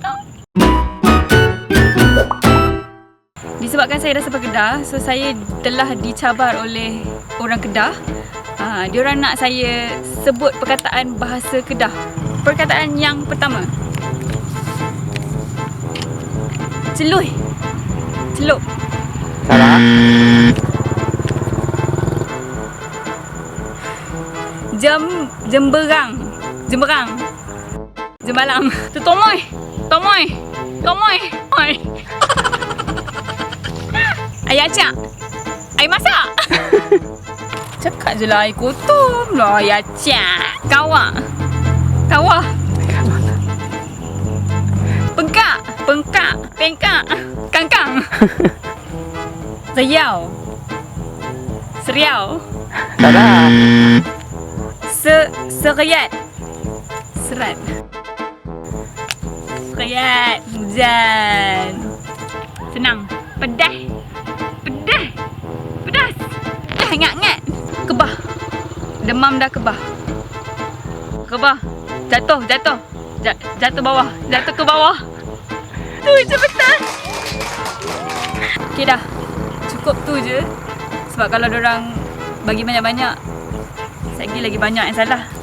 tak. Disebabkan saya rasa Kedah, so saya telah dicabar oleh orang Kedah. Ha, diorang nak saya sebut perkataan bahasa Kedah. Perkataan yang pertama. Celuh. Celup. Salah. Jem jemberang. Jemberang. Jembalang. Tu tomoy. Tomoy. Tomoy. Tomoy. Air acak. Air masak. Cakap je lah air kotor lah air acak. Kawak. Kawah. Pengkak. Pengkak. Pengkak. Kangkang. Seriau. Seriau. Salah. Se seriat. Serat. Hujan. Senang. Pedas. Pedas. Pedas. Pedas ngat-ngat. Kebah. Demam dah kebah. Kebah. Jatuh, jatuh. Ja- jatuh bawah. Jatuh ke bawah. Tu je betul. Okay dah. Cukup tu je. Sebab kalau orang bagi banyak-banyak, lagi lagi banyak yang salah.